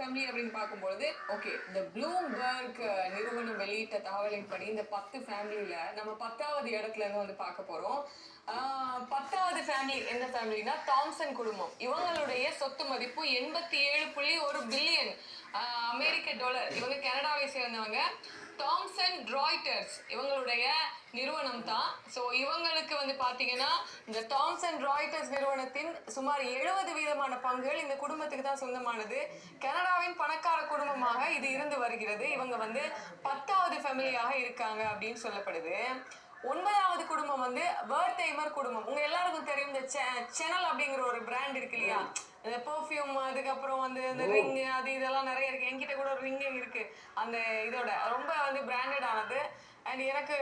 Family அப்படின்னு பார்க்கும்பொழுது okay இந்த ப்ளூம்பர்க் நிறுவனம் வெளியிட்ட தகவலின்படி இந்த பத்து ஃபேமிலியில் நம்ம பத்தாவது இடத்துல இருந்து வந்து பார்க்க போகிறோம் பத்தாவது ஃபேமிலி எந்த ஃபேமிலினா தாம்சன் குடும்பம். இவங்களுடைய சொத்து மதிப்பு எண்பத்தி ஏழு புள்ளி ஒரு பில்லியன் அமெரிக்க டாலர் இவங்க கனடாவை சேர்ந்தவங்க. தாம்சன் ராய்டர்ஸ் இவங்களுடைய நிறுவனம் தான் ஸோ இவங்களுக்கு வந்து பார்த்தீங்கன்னா இந்த தாம்சன் ராய்டர்ஸ் நிறுவனத்தின் சுமார் எழுபது வீதமான பங்குகள் இந்த குடும்பத்துக்கு தான் சொந்தமானது. கனடாவின் பணக்கார குடும்பமாக இது இருந்து வருகிறது. இவங்க வந்து பத்தாவது ஃபேமிலியாக இருக்காங்க அப்படின்னு சொல்லப்படுது. ஒன்பதாவது குடும்பம் வந்து வேர்டைமர் குடும்பம். உங்க எல்லாருக்கும் தெரியும் இந்த சேனல் அப்படிங்கிற ஒரு பிராண்ட் இருக்கு இல்லையா? பெர்ஃப்யூம் அதுக்கப்புறம் வந்து இந்த ரிங் அது இதெல்லாம் நிறைய இருக்கு. என்கிட்ட கூட ஒரு ரிங் இருக்கு. அந்த இதோட. ரொம்ப வந்து பிராண்டட் ஆனது. அண்ட் எனக்கு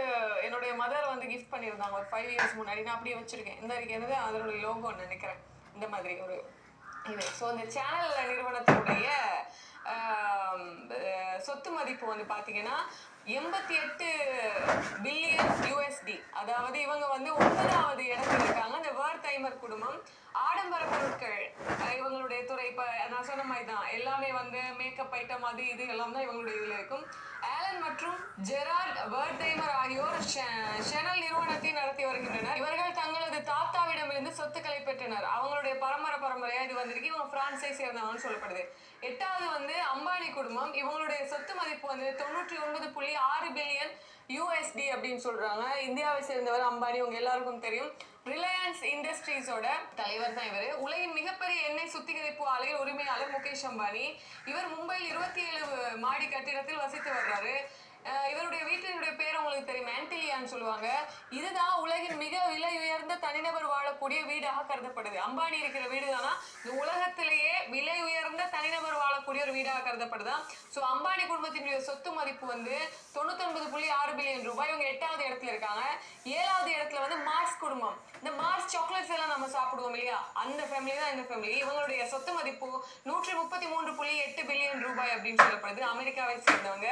என்னுடைய மதர் வந்து கிஃப்ட் பண்ணியிருந்தாங்க. ஒரு ஃபைவ் இயர்ஸ் முன்னாடி. நான் அப்படியே வச்சிருக்கேன். இந்த இருக்கு. என்னது? அதோட லோகோன்னு நினைக்கிறேன். இந்த மாதிரி ஒரு இது. ஸோ இந்த சேனல் நிறுவனத்தினுடைய சொத்து மதிப்பு வந்து பார்த்தீங்கன்னா எண்பத்தி எட்டு பில்லியன் யூஎஸ்டி அதாவது இவங்க வந்து ஒன்பதாவது இடத்துல இருக்காங்க. இந்த வேர்டைமர் குடும்பம். ஆடம்பர பொருட்கள் இவங்களுடைய துறை இப்போ நான் சொன்ன மாதிரி தான் எல்லாமே வந்து மேக்கப் ஐட்டம் அது இது எல்லாம் தான் இவங்களுடைய இதில் இருக்கும். ஆலன் மற்றும் ஜெரார்ட் வேர்டைமர் ஆகியோர் ஷெ- ஷெனல் நிறுவனத்தை நடத்தி வருகின்றனர். இவர்கள் சொத்துக்களை பெற்றனர். அவங்களுடைய பரம்பரை பரம்பரையா இது வந்திருக்கு. இவங்க பிரான்ஸை சேர்ந்தவங்கன்னு சொல்லப்படுது. எட்டாவது வந்து அம்பானி குடும்பம். இவங்களுடைய சொத்து மதிப்பு வந்து தொண்ணூற்றி ஒன்பது புள்ளி ஆறு பில்லியன் யூஎஸ்டி அப்படின்னு சொல்றாங்க. இந்தியாவை சேர்ந்தவர் அம்பானி. உங்க எல்லாருக்கும் தெரியும். ரிலையன்ஸ் இண்டஸ்ட்ரீஸோட தலைவர் தான் இவர். உலகின் மிகப்பெரிய எண்ணெய் சுத்திகரிப்பு ஆலையில் உரிமையாளர் முகேஷ் அம்பானி. இவர் மும்பையில் இருபத்தி ஏழு மாடி கட்டிடத்தில் வசித்து வர்றாரு. இவருடைய வீட்டினுடைய பேர் உங்களுக்கு தெரியும்? ஆன்டிலியான்னு சொல்லுவாங்க. இதுதான் உலகின் மிக விலை தனிநபர் வாழக்கூடிய வீடாக கருதப்படுது. அம்பானி இருக்கிற வீடு தானா இந்த உலகத்திலேயே விலை உயர்ந்த தனிநபர் வாழ வாழக்கூடிய ஒரு வீடாக கருதப்படுதான் ஸோ அம்பானி குடும்பத்தினுடைய சொத்து மதிப்பு வந்து தொண்ணூத்தொன்பது புள்ளி ஆறு பில்லியன் ரூபாய். இவங்க எட்டாவது இடத்துல இருக்காங்க. ஏழாவது இடத்துல வந்து மார்ஸ் குடும்பம். இந்த மார்ஸ் சாக்லேட்ஸ் எல்லாம் நம்ம சாப்பிடுவோம் இல்லையா? அந்த ஃபேமிலி தான் இந்த ஃபேமிலி இவங்களுடைய சொத்து மதிப்பு நூற்றி முப்பத்தி மூன்று புள்ளி எட்டு பில்லியன் ரூபாய் அப்படின்னு சொல்லப்படுது. அமெரிக்காவை சேர்ந்தவங்க.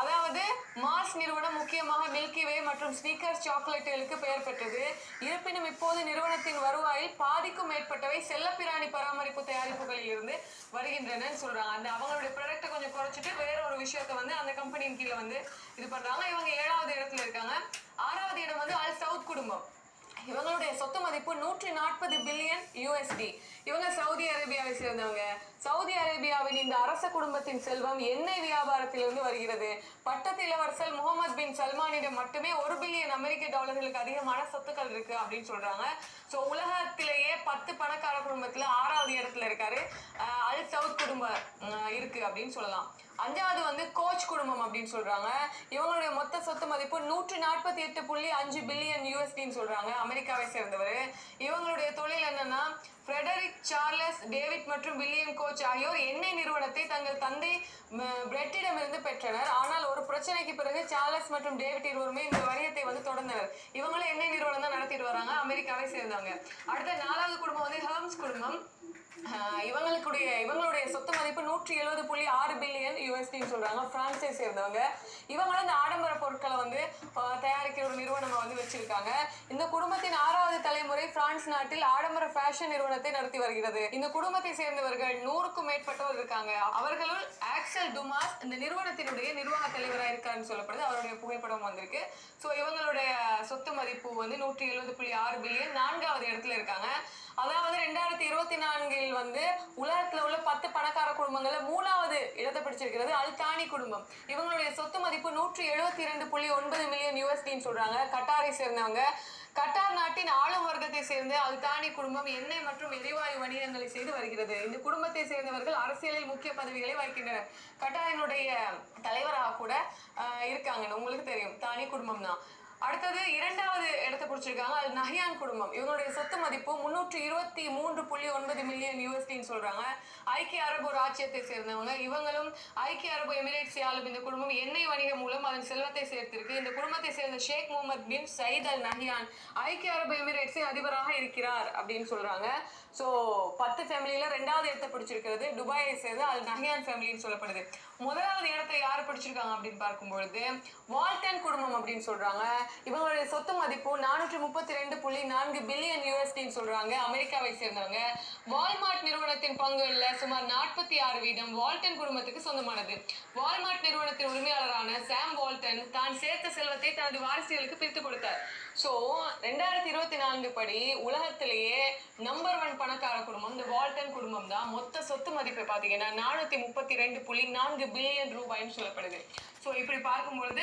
அதாவது மார்ஸ் நிறுவனம் முக்கியமாக மில்கி வே மற்றும் ஸ்னீக்கர்ஸ் சாக்லேட்டுகளுக்கு பெயர் பெற்றது. இருப்பினும் இப்போது நிறுவனத்தின் வருவாயில் பாதிக்கும் மேற்பட்டவை செல்லப்பிராணி பராமரிப்பு தயாரிப்புகளில் இருந்து வருகின்றன. சொல்றாங்க அந்த அவங்களுடைய ப்ராடக்ட்டை கொஞ்சம் குறைச்சிட்டு வேற ஒரு விஷயத்த வந்து அந்த கம்பெனியின் கீழே வந்து இது பண்றாங்க. இவங்க ஏழாவது இடத்துல இருக்காங்க. ஆறாவது இடம் வந்து ஆல் சவுத் குடும்பம். இவங்களுடைய சொத்து மதிப்பு நூற்றி நாற்பது பில்லியன் யூஎஸ்டி இவங்க சவுதி அரேபியாவை சேர்ந்தவங்க. சவுதி அரேபியாவின் இந்த அரச குடும்பத்தின் செல்வம் எண்ணெய் வியாபாரத்திலிருந்து வருகிறது. பட்டத்து இளவரசர் முகமது பின் சல்மானிடம் மட்டுமே ஒரு பில்லியன் அமெரிக்க டாலர்களுக்கு அதிகமான சொத்துக்கள் இருக்கு அப்படின்னு சொல்றாங்க. ஸோ உலகத்திலேயே பத்து பணக்கார குடும்பத்துல ஆறாவது இடத்துல இருக்காரு. அல் சவுத் குடும்பம் இருக்கு அப்படின்னு சொல்லலாம். அஞ்சாவது வந்து கோச் குடும்பம் அப்படின்னு சொல்றாங்க. இவங்களுடைய மொத்த சொத்து மதிப்பு நூற்றி நாற்பத்தி எட்டு புள்ளி அஞ்சு பில்லியன் யூஎஸ்டின்னு சொல்றாங்க. அமெரிக்காவை சேர்ந்தவர். இவங்களுடைய தொழில் என்னன்னா ஃப்ரெடரிக் சார்லஸ் டேவிட் மற்றும் வில்லியம் கோச் ஆகியோர் எண்ணெய் நிறுவனத்தை தங்கள் தந்தை பிரெட்டிடமிருந்து பெற்றனர். ஆனால் ஒரு பிரச்சனைக்கு பிறகு சார்லஸ் மற்றும் டேவிட் இருவருமே இந்த வணிகத்தை வந்து தொடர்ந்தனர். இவங்களும் எண்ணெய் நிறுவனம் தான் நடத்திட்டு வராங்க. அமெரிக்காவை சேர்ந்தவங்க அடுத்த நாலாவது குடும்பம் வந்து ஹர்ம்ஸ் குடும்பம். இவங்களுக்குடைய இவங்களுடைய இவங்களுடைய சொத்து மதிப்பு நூற்றி எழுபது புள்ளி ஆறு பில்லியன் யூஎஸ்டின்னு சொல்றாங்க. பிரான்சை சேர்ந்தவங்க. இவங்களும் இந்த ஆடம்பர பொருட்களை வந்து தயாரிக்கிற ஒரு நிறுவனமா வந்து வச்சிருக்காங்க. இந்த குடும்பத்தின் ஆறாவது தலைமுறை பிரான்ஸ் நாட்டில் ஆடம்பர ஃபேஷன் நிறுவனத்தை நடத்தி வருகிறது. இந்த குடும்பத்தை சேர்ந்தவர்கள் நூறுக்கும் மேற்பட்டவர் இருக்காங்க. அவர்களுள் ஆக்சல் டுமாஸ் இந்த நிறுவனத்தினுடைய நிர்வாக தலைவராக இருக்காருன்னு சொல்லப்படுது. அவருடைய புகைப்படம் வந்திருக்கு. ஸோ இவங்களுடைய சொத்து மதிப்பு வந்து நூற்றி எழுபது புள்ளி ஆறு பில்லியன் நான்காவது இடத்துல இருக்காங்க. அதாவது ரெண்டாயிரத்தி இருபத்தி நான்கில் வந்து உலகத்தில் உள்ள பத்து பணக்கார குடும்பங்கள்ல மூணாவது இடத்தை பிடிச்சிருக்கிறது அல்தானி குடும்பம். இவங்களுடைய சொத்து மதிப்பு நூற்றி எழுபத்தி இரண்டு புள்ளி ஒன்பது மில்லியன் யூஎஸ்டின்னு சொல்றாங்க. கட்டாரை சேர்ந்தவங்க. கட்டார் நாட்டின் ஆளும் வர்க்கத்தை சேர்ந்த அல்தானி குடும்பம் எண்ணெய் மற்றும் எரிவாயு வணிகங்களை செய்து வருகிறது. இந்த குடும்பத்தை சேர்ந்தவர்கள் அரசியலில் முக்கிய பதவிகளை வகிக்கின்றனர். கட்டாரினுடைய தலைவராக கூட இருக்காங்கன்னு இருக்காங்க உங்களுக்கு தெரியும். தானி குடும்பம் தான் அடுத்தது இரண்டாவது இடத்தை பிடிச்சிருக்காங்க. அது நஹியான் குடும்பம். இவங்களுடைய சொத்து மதிப்பு முன்னூற்றி இருபத்தி மூன்று புள்ளி ஒன்பது மில்லியன் யூஎஸ்டின்னு சொல்றாங்க. ஐக்கிய அரபு ராஜ்யத்தை சேர்ந்தவங்க. இவங்களும் ஐக்கிய அரபு எமிரேட்ஸ் ஆளும் இந்த குடும்பம் எண்ணெய் வணிகம் மூலம் அதன் செல்வத்தை சேர்த்திருக்கு. இந்த குடும்பத்தை சேர்ந்த Sheikh Mohamed bin Zayed Al Nahyan ஐக்கிய அரபு எமிரேட்ஸின் அதிபராக இருக்கிறார் அப்படின்னு சொல்றாங்க. ஸோ பத்து ஃபேமிலியில ரெண்டாவது இடத்தை பிடிச்சிருக்கிறது. துபாயை சேர்ந்த அல் நஹியான் ஃபேமிலின்னு சொல்லப்படுது. முதலாவது இடத்தை யார் பிடிச்சிருக்காங்க அப்படின்னு பார்க்கும்பொழுது வால்டன் அப்படின்னு சொல்றாங்க. இவங்களுடைய சொத்து மதிப்பு நானூற்றி முப்பத்தி ரெண்டு புள்ளி நான்கு பில்லியன் யூஎஸ்டின்னு சொல்றாங்க. அமெரிக்காவை சேர்ந்தவங்க. வால்மார்ட் நிறுவனத்தின் பங்குகளில் சுமார் நாற்பத்தி ஆறு வீதம் வால்டன் குடும்பத்துக்கு சொந்தமானது. வால்மார்ட் நிறுவனத்தின் உரிமையாளரான சாம் வால்டன் தான் சேர்த்த செல்வத்தை தனது வாரிசுகளுக்கு பிரித்து கொடுத்தார். ஸோ ரெண்டாயிரத்தி இருபத்தி நான்கு படி உலகத்திலேயே நம்பர் ஒன் பணக்கார குடும்பம் இந்த வால்டன் குடும்பம் தான் மொத்த சொத்து மதிப்பு பார்த்தீங்கன்னா நானூற்றி முப்பத்தி ரெண்டு புள்ளி நான்கு பில்லியன் ரூபாய்ன்னு சொல்லப்படுது. ஸோ இப்படி பார்க்கும்பொழுது